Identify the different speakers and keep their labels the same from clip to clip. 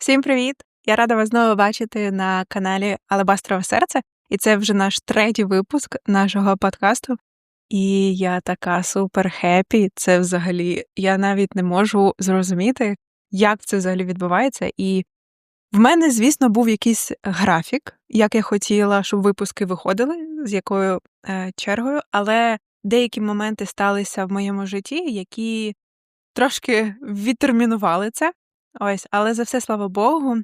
Speaker 1: Всім привіт! Я рада вас знову бачити на каналі Алебастрове серце, і це вже наш третій випуск нашого подкасту. І я така супер хеппі. Це взагалі я навіть не можу зрозуміти, як це взагалі відбувається. І в мене, звісно, був якийсь графік, як я хотіла, щоб випуски виходили, з якою е, чергою, але деякі моменти сталися в моєму житті, які трошки відтермінували це. Ось, але за все, слава Богу,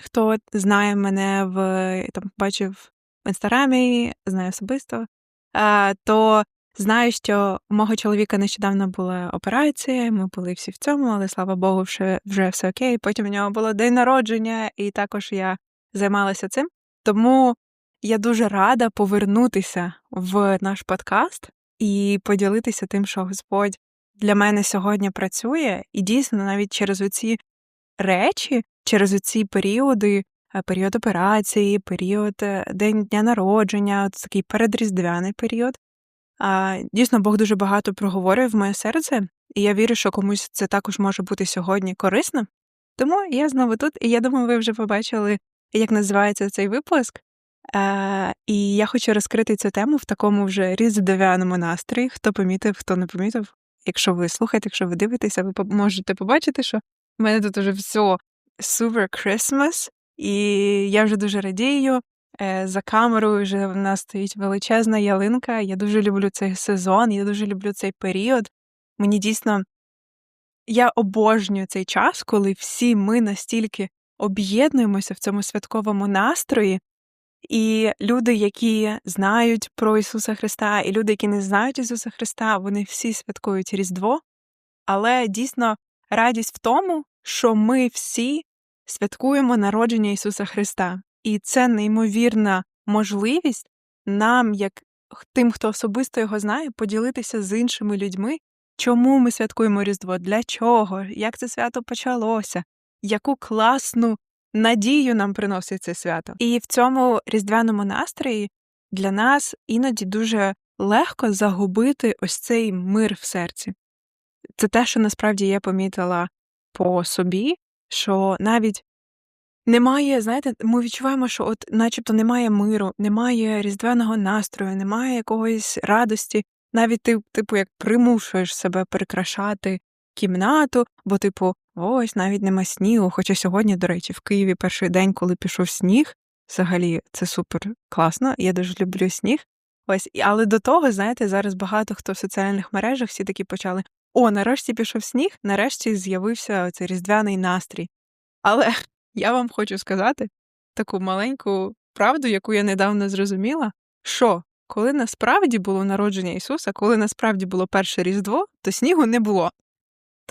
Speaker 1: хто знає мене в там бачив в інстаграмі, знає особисто, то знаю, що у мого чоловіка нещодавно була операція, ми були всі в цьому, але слава Богу, вже, вже все окей. Потім у нього було день народження, і також я займалася цим. Тому я дуже рада повернутися в наш подкаст і поділитися тим, що Господь для мене сьогодні працює, і дійсно навіть через оці речі, через оці періоди, е, період операції, період е, день дня народження, от такий передріздвяний період. Дійсно, Бог дуже багато проговорює в моє серце, і я вірю, що комусь це також може бути сьогодні корисно. Тому я знову тут, і я думаю, ви вже побачили, як називається цей випуск. Е, І я хочу розкрити цю тему в такому вже різдвяному настрої. Хто помітив, хто не помітив. Якщо ви слухаєте, якщо ви дивитеся, ви можете побачити, що в мене тут уже все super Christmas, і я вже дуже радію. Е, за камерою вже в нас стоїть величезна ялинка. Я дуже люблю цей сезон, я дуже люблю цей період. Мені дійсно я обожнюю цей час, коли всі ми настільки об'єднуємося в цьому святковому настрої, і люди, які знають про Ісуса Христа, і люди, які не знають Ісуса Христа, вони всі святкують Різдво, але дійсно радість в тому, що ми всі святкуємо народження Ісуса Христа. І це неймовірна можливість нам, як тим, хто особисто його знає, поділитися з іншими людьми, чому ми святкуємо Різдво, для чого, як це свято почалося, яку класну надію нам приносить це свято. І в цьому різдвяному настрої для нас іноді дуже легко загубити ось цей мир в серці. Це те, що насправді я помітила по собі, що навіть немає, знаєте, ми відчуваємо, що от начебто немає миру, немає різдвяного настрою, немає якоїсь радості. Навіть ти, типу, як примушуєш себе прикрашати кімнату, бо, типу, ось навіть нема снігу. Хоча сьогодні, до речі, в Києві перший день, коли пішов сніг, взагалі це супер класно. Я дуже люблю сніг. Ось, але до того, знаєте, зараз багато хто в соціальних мережах всі такі почали: о, нарешті пішов сніг, нарешті з'явився цей різдвяний настрій. Але я вам хочу сказати таку маленьку правду, яку я недавно зрозуміла, що коли насправді було народження Ісуса, коли насправді було перше Різдво, то снігу не було.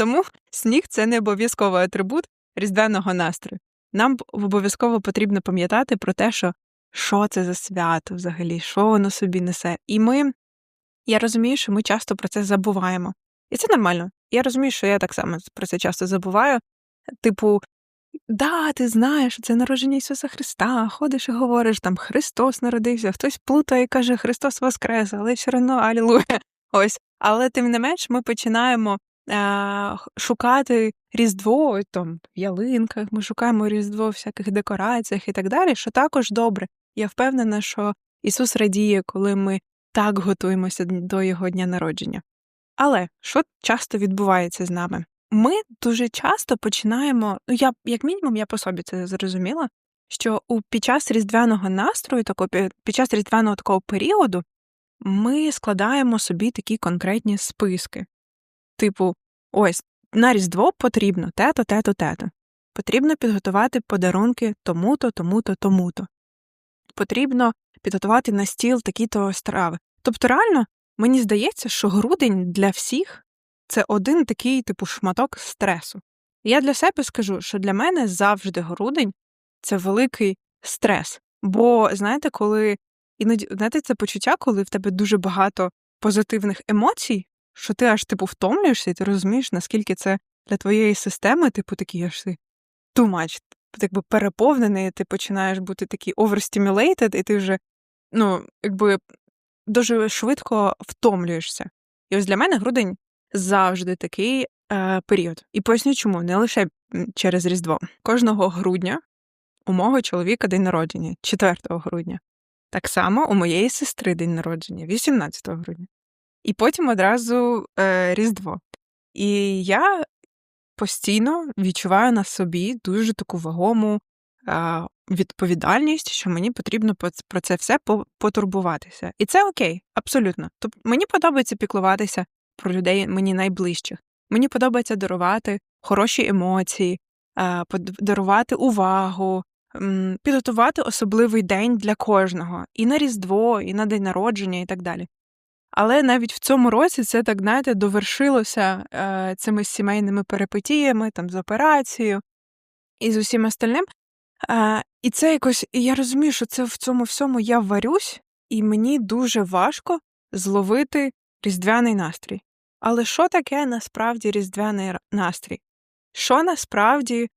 Speaker 1: Тому сніг це не обов'язковий атрибут різдвяного настрою. Нам обов'язково потрібно пам'ятати про те, що що це за свято взагалі, що воно собі несе. І ми, я розумію, що ми часто про це забуваємо. І це нормально. Я розумію, що я так само про це часто забуваю. Типу, да, ти знаєш, це народження Ісуса Христа, ходиш і говориш, там Христос народився, хтось плутає і каже Христос Воскрес, але все одно Алілуя. Ось. Але тим не менш ми починаємо шукати Різдво там, в ялинках, ми шукаємо Різдво в всяких декораціях і так далі, що також добре. Я впевнена, що Ісус радіє, коли ми так готуємося до Його дня народження. Але що часто відбувається з нами? Ми дуже часто починаємо, ну я як мінімум, я по собі це зрозуміла, що у під час різдвяного настрою, такого під час різдвяного такого періоду, ми складаємо собі такі конкретні списки. Типу, ось на Різдво потрібно тето, тето, тето. Потрібно підготувати подарунки тому-то, тому-то, тому-то. Потрібно підготувати на стіл такі-то страви. Тобто, реально, Мені здається, що грудень для всіх це один такий типу шматок стресу. Я для себе скажу, що для мене завжди грудень це великий стрес. Бо, знаєте, коли іноді знаєте, це почуття, коли в тебе дуже багато позитивних емоцій, що ти аж типу втомлюєшся, і ти розумієш, наскільки це для твоєї системи, типу, такий аж ти much, якби переповнений, ти починаєш бути такий overstimulated, і ти вже, ну, якби дуже швидко втомлюєшся. І ось для мене грудень завжди такий е, період. І поясню, чому не лише через Різдво. Кожного грудня у мого чоловіка день народження, 4 грудня. Так само у моєї сестри день народження, 18 грудня. І потім одразу е, Різдво. І я постійно відчуваю на собі дуже таку вагому е, відповідальність, що мені потрібно про це все потурбуватися. І це окей, абсолютно. Тобто мені подобається піклуватися про людей мені найближчих. Мені подобається дарувати хороші емоції, е, дарувати увагу, підготувати особливий день для кожного і на Різдво, і на день народження, і так далі. Але навіть в цьому році це так, знаєте, довершилося е, цими сімейними перипетіями, там з операцією і з усім остальним. Е, і це якось, і я розумію, що це в цьому всьому я варюсь, і мені дуже важко зловити різдвяний настрій. Але що таке насправді різдвяний настрій? Що насправді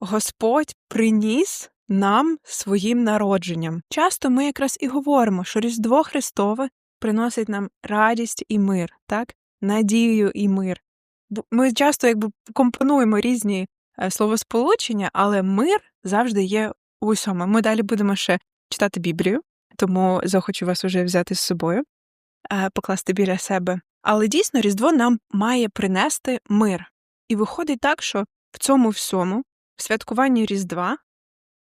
Speaker 1: Господь приніс нам своїм народженням? Часто ми якраз і говоримо, що Різдво Христове приносить нам радість і мир, так? надію і мир. Ми часто якби компонуємо різні е, словосполучення, але мир завжди є усьому. Ми далі будемо ще читати Біблію, тому захочу вас уже взяти з собою, е, покласти біля себе. Але дійсно Різдво нам має принести мир. І виходить так, що в цьому всьому, в святкуванні Різдва,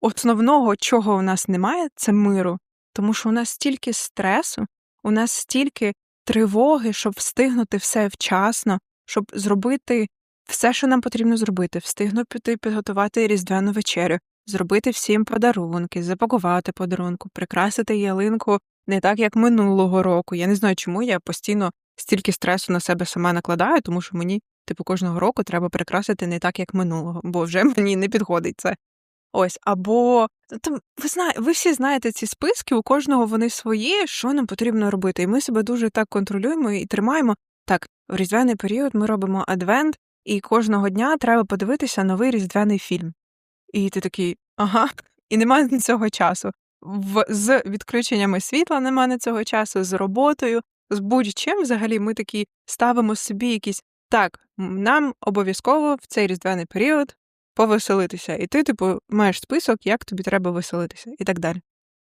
Speaker 1: основного, чого у нас немає, це миру, тому що у нас стільки стресу, у нас стільки тривоги, щоб встигнути все вчасно, щоб зробити все, що нам потрібно зробити, встигнути підготувати різдвяну вечерю, зробити всім подарунки, запакувати подарунку, прикрасити ялинку не так, як минулого року. Я не знаю, чому я постійно стільки стресу на себе сама накладаю, тому що мені, типу, кожного року треба прикрасити не так, як минулого, бо вже мені не підходить це. Ось, або там ви знаєте, ви всі знаєте ці списки, у кожного вони свої, що нам потрібно робити. І ми себе дуже так контролюємо і тримаємо. Так, в різдвяний період ми робимо адвент, і кожного дня треба подивитися новий різдвяний фільм. І ти такий, ага, і немає на цього часу. В, З відключеннями світла немає на цього часу, з роботою, з будь-чим взагалі ми такі ставимо собі якісь так, нам обов'язково в цей різдвяний період повеселитися. І ти, типу, маєш список, як тобі треба веселитися, і так далі.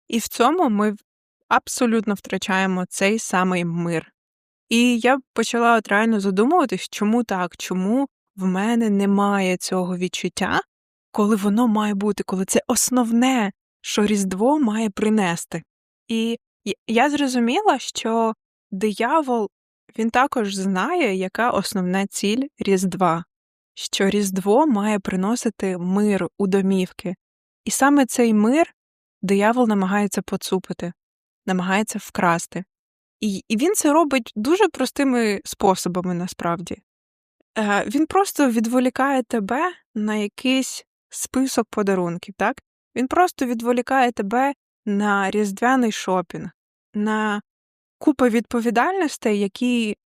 Speaker 1: І в цьому ми абсолютно втрачаємо цей самий мир. І я почала от реально задумуватись, чому так, чому в мене немає цього відчуття, коли воно має бути, коли це основне, що Різдво має принести. І я зрозуміла, що диявол він також знає, яка основна ціль Різдва що Різдво має приносити мир у домівки, і саме цей мир диявол намагається поцупити, намагається вкрасти. І він це робить дуже простими способами насправді. Е, Він просто відволікає тебе на якийсь список подарунків, так? Він просто відволікає тебе на різдвяний шопінг, на купу відповідальностей, які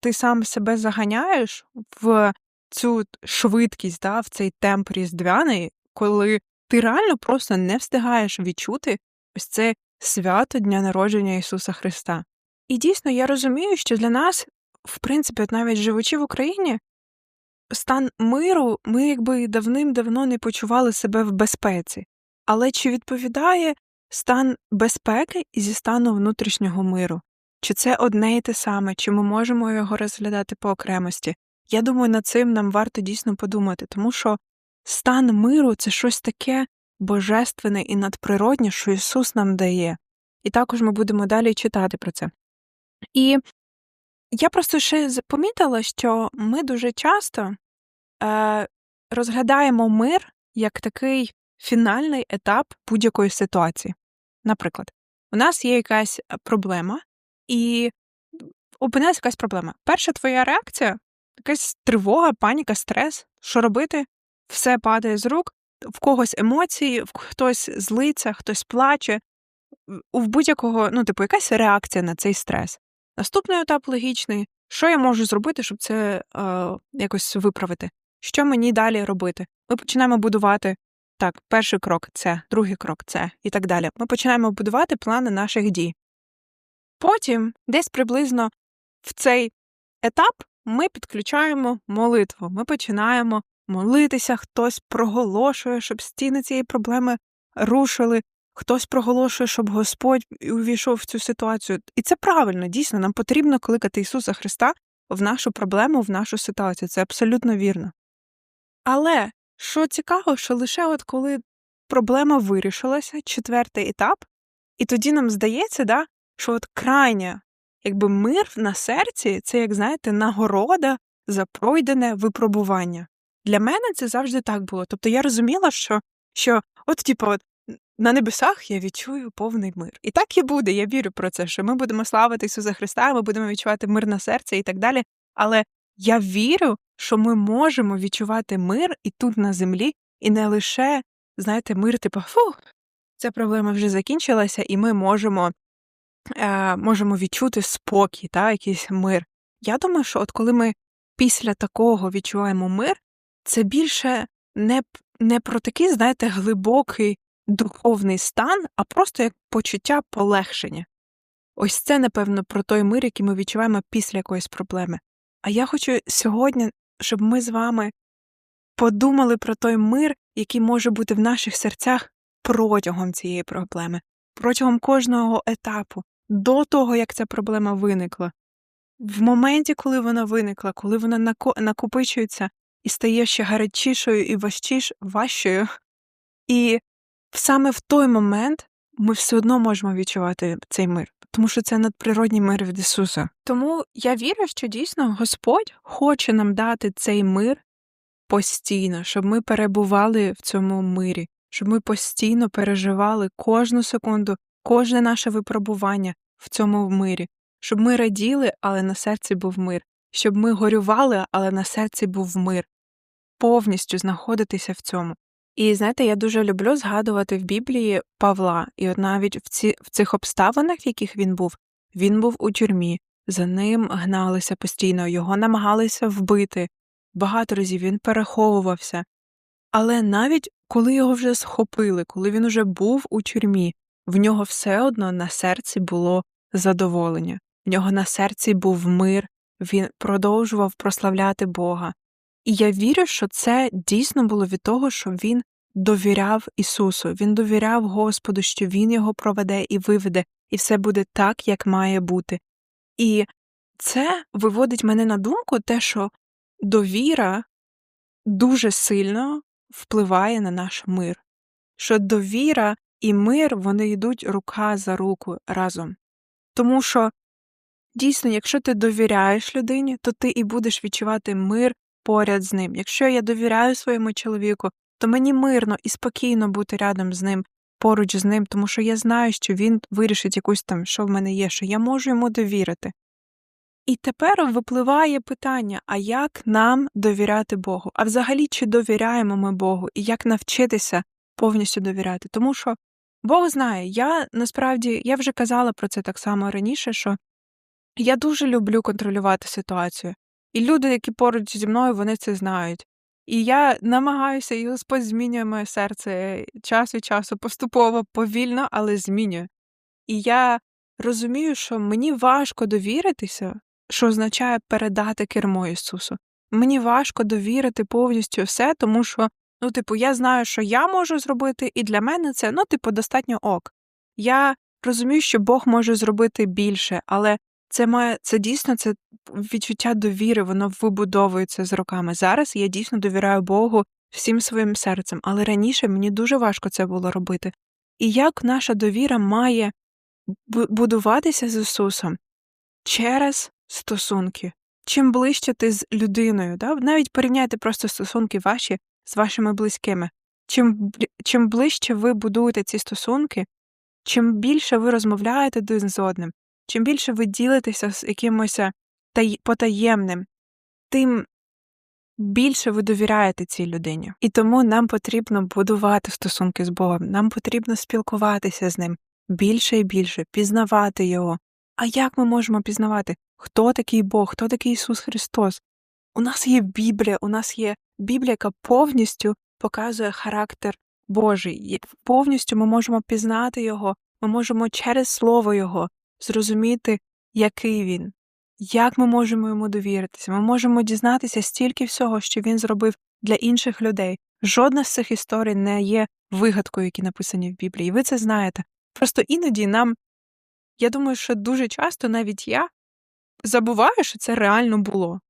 Speaker 1: ти сам себе заганяєш в цю швидкість, да, в цей темп різдвяний, коли ти реально просто не встигаєш відчути ось це свято Дня народження Ісуса Христа. І дійсно я розумію, що для нас, в принципі, от навіть живучи в Україні, стан миру ми якби давним-давно не почували себе в безпеці. Але чи відповідає стан безпеки зі стану внутрішнього миру? Чи це одне і те саме, чи ми можемо його розглядати по окремості? Я думаю, над цим нам варто дійсно подумати, тому що стан миру це щось таке божественне і надприроднє, що Ісус нам дає. І також ми будемо далі читати про це. І я просто ще помітила, що ми дуже часто е, розглядаємо мир як такий фінальний етап будь-якої ситуації. Наприклад, у нас є якась проблема, і опинилася якась проблема. Перша твоя реакція якась тривога, паніка, стрес. Що робити? Все падає з рук, в когось емоції, хтось злиться, хтось плаче. У будь-якого, ну, типу, якась реакція на цей стрес. Наступний етап логічний. Що я можу зробити, щоб це е, якось виправити? Що мені далі робити? Ми починаємо будувати так, перший крок це, другий крок це і так далі. Ми починаємо будувати плани наших дій. Потім, десь приблизно в цей етап ми підключаємо молитву. Ми починаємо молитися, хтось проголошує, щоб стіни цієї проблеми рушили, хтось проголошує, щоб Господь увійшов в цю ситуацію. І це правильно, дійсно, нам потрібно кликати Ісуса Христа в нашу проблему, в нашу ситуацію. Це абсолютно вірно. Але що цікаво, що лише от коли проблема вирішилася, четвертий етап, і тоді нам здається, да, що от крайня, якби мир на серці це, як знаєте, нагорода за пройдене випробування. Для мене це завжди так було. Тобто я розуміла, що, що от, типу, от, на небесах я відчую повний мир. І так і буде. Я вірю про це, що ми будемо славити Ісуса Христа, ми будемо відчувати мир на серці і так далі. Але я вірю, що ми можемо відчувати мир і тут на землі, і не лише, знаєте, мир, типу, фу, ця проблема вже закінчилася, і ми можемо е, можемо відчути спокій, та, якийсь мир. Я думаю, що от коли ми після такого відчуваємо мир, це більше не, не про такий, знаєте, глибокий духовний стан, а просто як почуття полегшення. Ось це, напевно, про той мир, який ми відчуваємо після якоїсь проблеми. А я хочу сьогодні, щоб ми з вами подумали про той мир, який може бути в наших серцях протягом цієї проблеми, протягом кожного етапу, до того, як ця проблема виникла. В моменті, коли вона виникла, коли вона накопичується і стає ще гарячішою і важчіш, важчою, і саме в той момент ми все одно можемо відчувати цей мир, тому що це надприродній мир від Ісуса. Тому я вірю, що дійсно Господь хоче нам дати цей мир постійно, щоб ми перебували в цьому мирі, щоб ми постійно переживали кожну секунду, кожне наше випробування в цьому мирі, щоб ми раділи, але на серці був мир, щоб ми горювали, але на серці був мир, повністю знаходитися в цьому. І знаєте, я дуже люблю згадувати в Біблії Павла, і от навіть в ці в цих обставинах, в яких він був, він був у тюрмі, за ним гналися постійно, його намагалися вбити. Багато разів він переховувався. Але навіть коли його вже схопили, коли він уже був у тюрмі, в нього все одно на серці було задоволення, в нього на серці був мир, він продовжував прославляти Бога. І я вірю, що це дійсно було від того, що він довіряв Ісусу, він довіряв Господу, що Він його проведе і виведе, і все буде так, як має бути. І це виводить мене на думку те, що довіра дуже сильно впливає на наш мир, що довіра і мир вони йдуть рука за руку разом. Тому що дійсно, якщо ти довіряєш людині, то ти і будеш відчувати мир поряд з ним. Якщо я довіряю своєму чоловіку, то мені мирно і спокійно бути рядом з ним, поруч з ним, тому що я знаю, що він вирішить якусь там, що в мене є, що я можу йому довірити. І тепер випливає питання: а як нам довіряти Богу? А взагалі, чи довіряємо ми Богу, і як навчитися повністю довіряти? Тому що Бог знає, я насправді я вже казала про це так само раніше, що я дуже люблю контролювати ситуацію. І люди, які поруч зі мною, вони це знають. І я намагаюся, і Господь змінює моє серце час від часу, поступово, повільно, але змінює. І я розумію, що мені важко довіритися, що означає передати кермо Ісусу. Мені важко довірити повністю все, тому що, ну, типу, я знаю, що я можу зробити, і для мене це, ну, типу, достатньо ок. Я розумію, що Бог може зробити більше, але це має це дійсно це відчуття довіри, воно вибудовується з роками. Зараз я дійсно довіряю Богу всім своїм серцем, але раніше мені дуже важко це було робити. І як наша довіра має будуватися з Ісусом через стосунки. Чим ближче ти з людиною, да? навіть порівняйте просто стосунки ваші з вашими близькими. Чим чим ближче ви будуєте ці стосунки, чим більше ви розмовляєте один з одним, чим більше ви ділитеся з якимось потаємним, тим більше ви довіряєте цій людині. І тому нам потрібно будувати стосунки з Богом, нам потрібно спілкуватися з ним більше і більше, пізнавати його. А як ми можемо пізнавати, хто такий Бог, хто такий Ісус Христос? У нас є Біблія, у нас є Біблія, яка повністю показує характер Божий. Повністю ми можемо пізнати Його, ми можемо через Слово Його зрозуміти, який він, як ми можемо йому довіритися. Ми можемо дізнатися стільки всього, що він зробив для інших людей. Жодна з цих історій не є вигадкою, які написані в Біблії. Ви це знаєте. Просто іноді нам, я думаю, що дуже часто навіть я забуваю, що це реально було.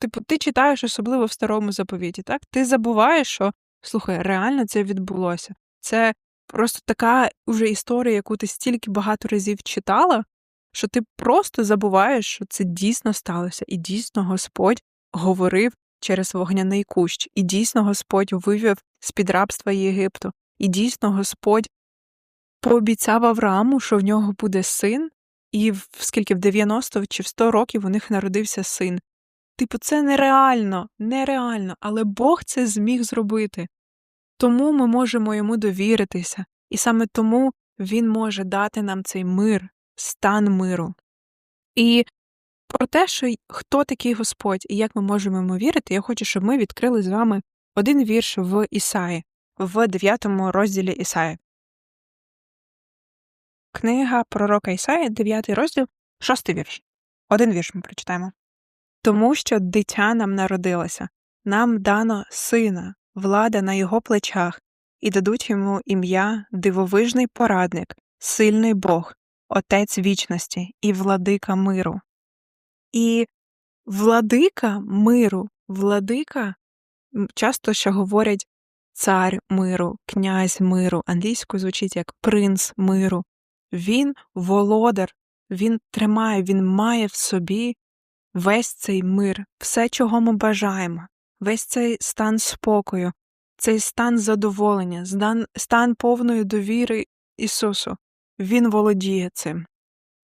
Speaker 1: Типу, ти читаєш, особливо в старому заповіті, так? Ти забуваєш, що слухай, реально це відбулося. Це просто така уже історія, яку ти стільки багато разів читала, що ти просто забуваєш, що це дійсно сталося, і дійсно Господь говорив через вогняний кущ, і дійсно Господь вивів з під рабства Єгипту, і дійсно Господь пообіцяв Аврааму, що в нього буде син, і в скільки в 90 чи в 100 років у них народився син. Типу, це нереально, нереально, але Бог це зміг зробити. Тому ми можемо йому довіритися, і саме тому він може дати нам цей мир, стан миру. І про те, що хто такий Господь і як ми можемо йому вірити, я хочу, щоб ми відкрили з вами один вірш в Ісаї, в 9 розділі Ісаї. Книга пророка Ісаї, 9 розділ, 6 вірш. Один вірш ми прочитаємо. Тому що дитя нам народилося, нам дано сина, влада на його плечах, і дадуть йому ім'я дивовижний порадник, сильний Бог, Отець вічності і владика миру. І владика миру, владика часто ще говорять цар миру, князь миру, англійською звучить як принц миру. Він володар, він тримає, він має в собі весь цей мир, все, чого ми бажаємо, весь цей стан спокою, цей стан задоволення, стан, стан повної довіри Ісусу. Він володіє цим.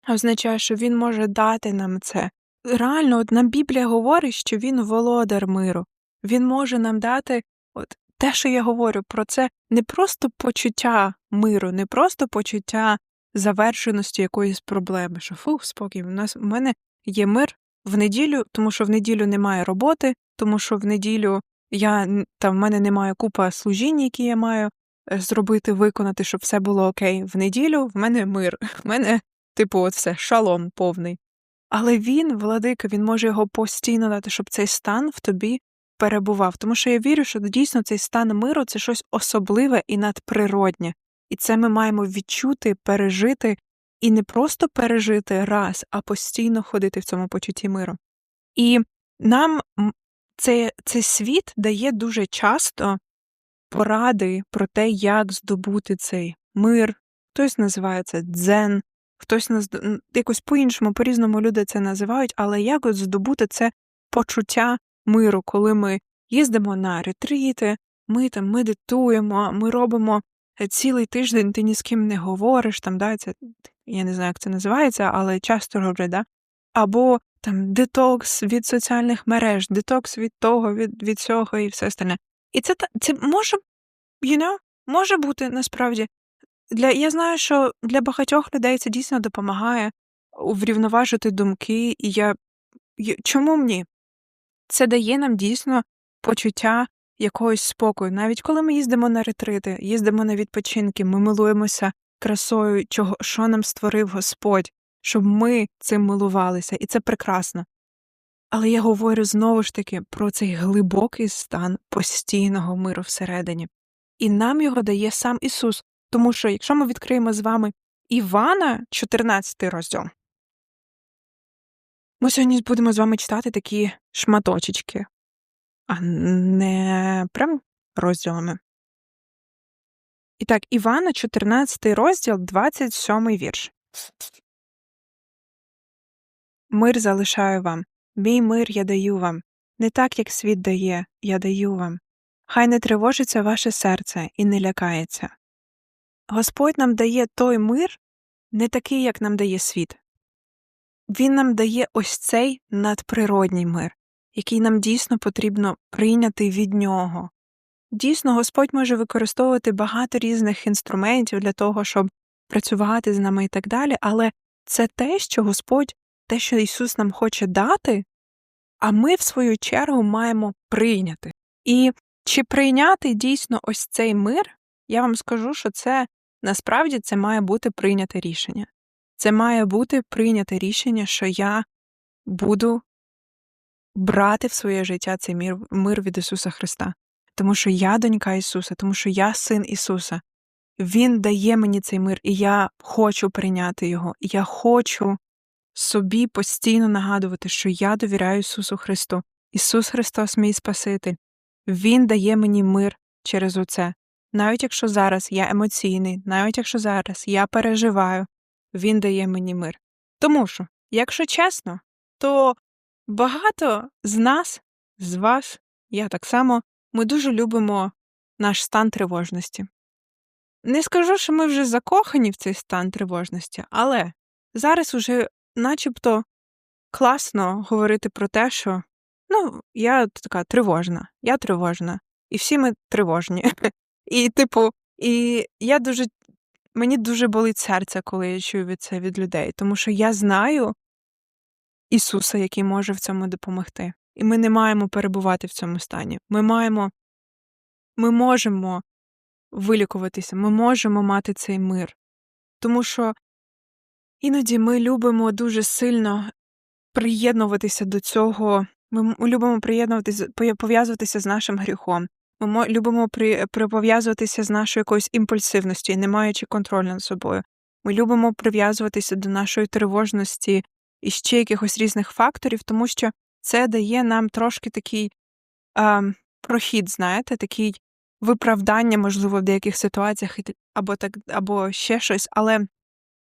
Speaker 1: Означає, що Він може дати нам це. Реально, от нам Біблія говорить, що Він володар миру. Він може нам дати от те, що я говорю про це, не просто почуття миру, не просто почуття завершеності якоїсь проблеми, що фух, спокій, у нас у мене є мир в неділю, тому що в неділю немає роботи, тому що в неділю я там в мене немає купа служінь, які я маю е, зробити, виконати, щоб все було окей. В неділю в мене мир, в мене, типу, от все, шалом повний. Але він, владика, він може його постійно дати, щоб цей стан в тобі перебував. Тому що я вірю, що дійсно цей стан миру це щось особливе і надприроднє. І це ми маємо відчути, пережити і не просто пережити раз, а постійно ходити в цьому почутті миру. І нам цей, цей світ дає дуже часто поради про те, як здобути цей мир. Хтось називає це дзен, хтось наз... якось по-іншому, по-різному люди це називають, але як от здобути це почуття миру, коли ми їздимо на ретріти, ми там медитуємо, ми робимо е, цілий тиждень, ти ні з ким не говориш, там, да, це, я не знаю, як це називається, але часто роблять, да? або там детокс від соціальних мереж, детокс від того, від від цього і все остальне. І це це може you know, може бути насправді. Для, Я знаю, що для багатьох людей це дійсно допомагає врівноважити думки, і я чому мені? Це дає нам дійсно почуття якогось спокою. Навіть коли ми їздимо на ретрити, їздимо на відпочинки, ми милуємося красою, чого, що нам створив Господь, щоб ми цим милувалися, і це прекрасно. Але я говорю знову ж таки про цей глибокий стан постійного миру всередині. І нам його дає сам Ісус, тому що якщо ми відкриємо з вами Івана, 14 розділ, ми сьогодні будемо з вами читати такі шматочечки, а не прям розділами. І так, Івана, 14 розділ, 27 вірш. Мир залишаю вам, мій мир я даю вам, не так, як світ дає, я даю вам. Хай не тривожиться ваше серце і не лякається. Господь нам дає той мир, не такий, як нам дає світ. Він нам дає ось цей надприродній мир, який нам дійсно потрібно прийняти від нього. Дійсно, Господь може використовувати багато різних інструментів для того, щоб працювати з нами і так далі, але це те, що Господь те, що Ісус нам хоче дати, а ми, в свою чергу, маємо прийняти. І чи прийняти дійсно ось цей мир, я вам скажу, що це насправді це має бути прийняте рішення. Це має бути прийняте рішення, що я буду брати в своє життя цей мир, мир від Ісуса Христа. Тому що я донька Ісуса, тому що я син Ісуса. Він дає мені цей мир, і я хочу прийняти його. Я хочу собі постійно нагадувати, що я довіряю Ісусу Христу. Ісус Христос, мій Спаситель. Він дає мені мир через оце. Навіть якщо зараз я емоційний, навіть якщо зараз я переживаю, Він дає мені мир. Тому що, якщо чесно, то багато з нас, з вас, я так само, ми дуже любимо наш стан тривожності. Не скажу, що ми вже закохані в цей стан тривожності, але зараз уже начебто класно говорити про те, що ну, я така тривожна, я тривожна, і всі ми тривожні. І, типу, і я дуже мені дуже болить серце, коли я чую від це від людей, тому що я знаю Ісуса, який може в цьому допомогти. І ми не маємо перебувати в цьому стані. Ми маємо, ми можемо вилікуватися, ми можемо мати цей мир. Тому що іноді ми любимо дуже сильно приєднуватися до цього, ми любимо приєднуватися, пов'язуватися з нашим гріхом. Ми любимо при, пов'язуватися з нашою якоюсь імпульсивністю, не маючи контролю над собою. Ми любимо прив'язуватися до нашої тривожності і ще якихось різних факторів, тому що це дає нам трошки такий а, прохід, знаєте, такий виправдання, можливо, в деяких ситуаціях, або так, або ще щось. Але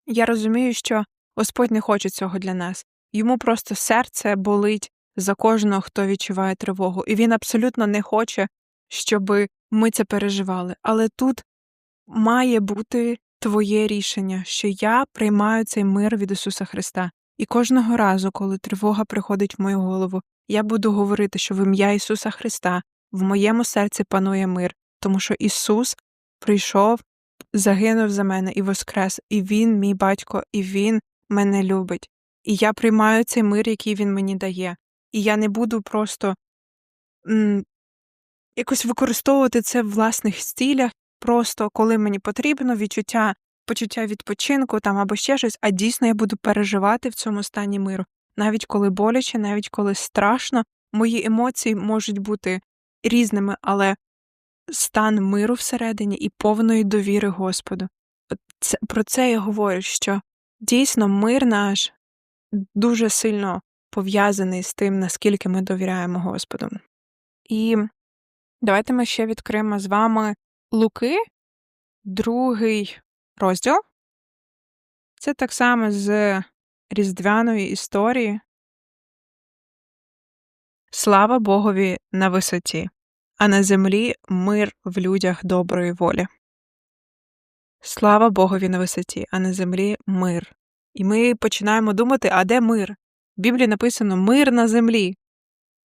Speaker 1: я розумію, що Господь не хоче цього для нас. Йому просто серце болить за кожного, хто відчуває тривогу, і він абсолютно не хоче, щоб ми це переживали. Але тут має бути твоє рішення, що я приймаю цей мир від Ісуса Христа. І кожного разу, коли тривога приходить в мою голову, я буду говорити, що в ім'я Ісуса Христа в моєму серці панує мир, тому що Ісус прийшов, загинув за мене і воскрес, і Він, мій батько, і Він мене любить. І я приймаю цей мир, який він мені дає. І я не буду просто м, якось використовувати це в власних стілях, просто коли мені потрібно відчуття, почуття відпочинку там або ще щось, а дійсно я буду переживати в цьому стані миру. Навіть коли боляче, навіть коли страшно, мої емоції можуть бути різними, але стан миру всередині і повної довіри Господу. Це, Про це я говорю, що дійсно мир наш дуже сильно пов'язаний з тим, наскільки ми довіряємо Господу. І давайте ми ще відкриємо з вами Луки, другий розділ. Це так само з різдвяної історії. Слава Богові на висоті, а на землі мир в людях доброї волі. Слава Богові на висоті, а на землі мир. І ми починаємо думати, а де мир? В Біблії написано мир на землі.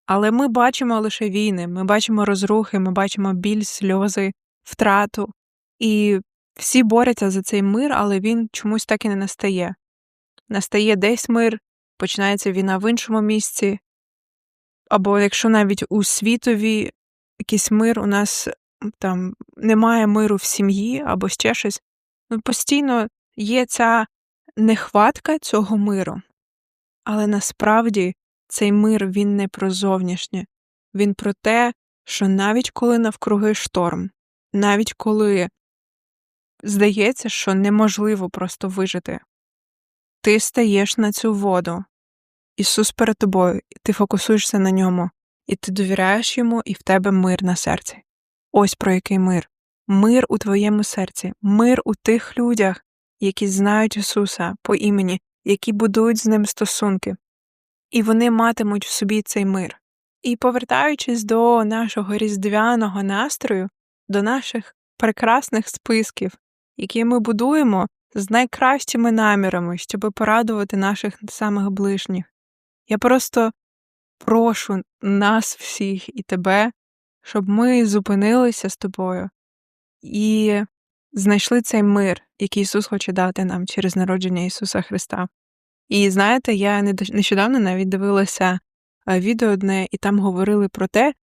Speaker 1: Але ми бачимо лише війни, ми бачимо розрухи, ми бачимо біль, сльози, втрату. І всі борються за цей мир, але він чомусь так і не настає. Настає десь мир, починається війна в іншому місці. Або якщо навіть у світові якийсь мир, у нас там немає миру в сім'ї або ще щось, ну постійно є ця нехватка цього миру. Але насправді цей мир він не про зовнішнє, він про те, що навіть коли навкруги шторм, навіть коли здається, що неможливо просто вижити, ти стаєш на цю воду, Ісус перед тобою, ти фокусуєшся на ньому, і ти довіряєш йому, і в тебе мир на серці. Ось про який мир. Мир у твоєму серці, мир у тих людях, які знають Ісуса по імені, які будують з ним стосунки, і вони матимуть в собі цей мир. І повертаючись до нашого різдвяного настрою, до наших прекрасних списків, які ми будуємо з найкращими намірами, щоб порадувати наших самих ближніх, я просто прошу нас всіх і тебе, щоб ми зупинилися з тобою і знайшли цей мир, який Ісус хоче дати нам через народження Ісуса Христа. І знаєте, я нещодавно навіть дивилася відео одне, і там говорили про те,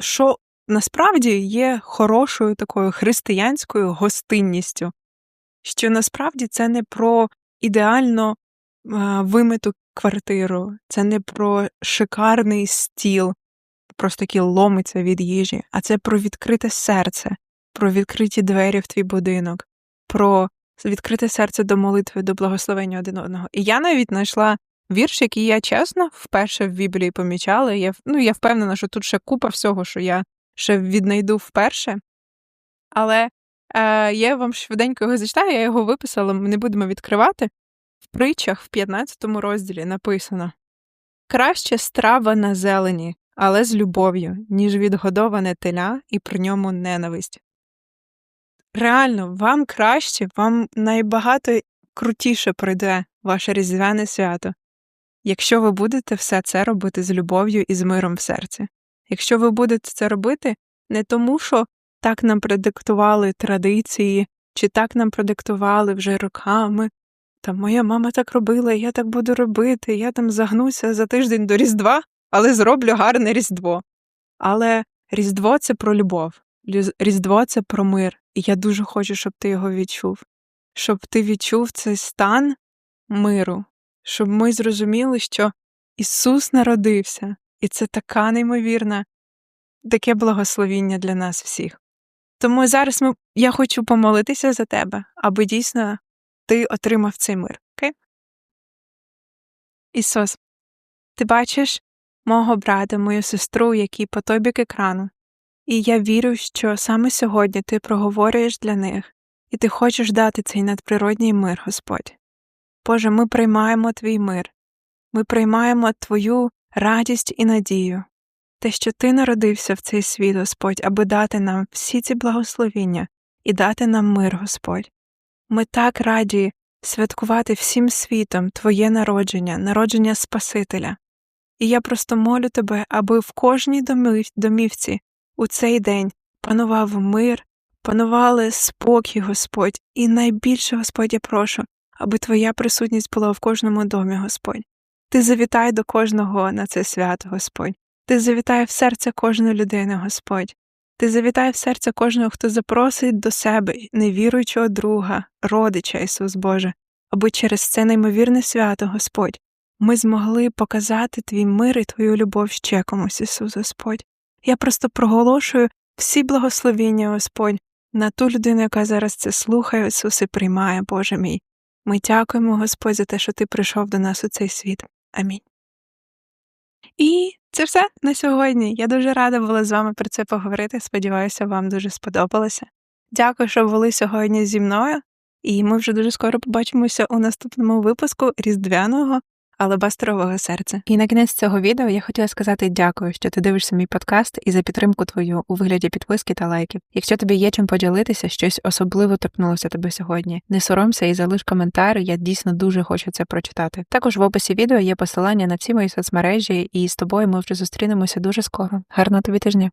Speaker 1: що насправді є хорошою такою християнською гостинністю, що насправді це не про ідеально вимиту квартиру, це не про шикарний стіл, просто який ломиться від їжі, а це про відкрите серце, про відкриті двері в твій будинок, про відкрите серце до молитви, до благословення один одного. І я навіть знайшла вірш, який я чесно вперше в Біблії помічала. Я, ну, я впевнена, що тут ще купа всього, що я ще віднайду вперше. Але е, я вам швиденько його зачитаю, я його виписала, ми не будемо відкривати. В притчах в 15 розділі написано Краще страва на зелені, але з любов'ю, ніж відгодоване теля і при ньому ненависть. Реально, вам краще, вам найбагато крутіше пройде ваше різдвяне свято, якщо ви будете все це робити з любов'ю і з миром в серці. Якщо ви будете це робити не тому, що так нам продиктували традиції, чи так нам продиктували вже роками, та моя мама так робила, я так буду робити, я там загнуся за тиждень до Різдва, але зроблю гарне Різдво. Але Різдво це про любов, Різдво це про мир, і я дуже хочу, щоб ти його відчув, щоб ти відчув цей стан миру, щоб ми зрозуміли, що Ісус народився, і це така неймовірна, таке благословіння для нас всіх. Тому зараз ми, я хочу помолитися за тебе, аби дійсно ти отримав цей мир. Окей? Ісус, ти бачиш мого брата, мою сестру, які по той бік екрану, і я вірю, що саме сьогодні ти проговорюєш для них, і ти хочеш дати цей надприродній мир, Господь. Боже, ми приймаємо твій мир, ми приймаємо твою радість і надію, те, що ти народився в цей світ, Господь, аби дати нам всі ці благословіння і дати нам мир, Господь. Ми так раді святкувати всім світом Твоє народження, народження Спасителя. І я просто молю тебе, аби в кожній домів- домівці у цей день панував мир, панували спокій, Господь, і найбільше, Господь, я прошу, аби Твоя присутність була в кожному домі, Господь. Ти завітай до кожного на це свято, Господь. Ти завітай в серце кожної людини, Господь. Ти завітай в серце кожного, хто запросить до себе невіруючого друга, родича, Ісус Боже, аби через це неймовірне свято, Господь, ми змогли показати Твій мир і Твою любов ще комусь, Ісус Господь. Я просто проголошую всі благословіння, Господь, на ту людину, яка зараз це слухає, Ісус, і приймає, Боже мій. Ми дякуємо, Господь, за те, що Ти прийшов до нас у цей світ. Амінь. І це все на сьогодні. Я дуже рада була з вами про це поговорити. Сподіваюся, вам дуже сподобалося. Дякую, що були сьогодні зі мною, і ми вже дуже скоро побачимося у наступному випуску різдвяного алебастрового серця. І на кінець цього відео я хотіла сказати дякую, що ти дивишся мій подкаст і за підтримку твою у вигляді підписки та лайків. Якщо тобі є чим поділитися, щось особливо торкнулося тебе сьогодні. Не соромся і залиш коментар, я дійсно дуже хочу це прочитати. Також в описі відео є посилання на всі мої соцмережі, і з тобою ми вже зустрінемося дуже скоро. Гарного тобі тижня!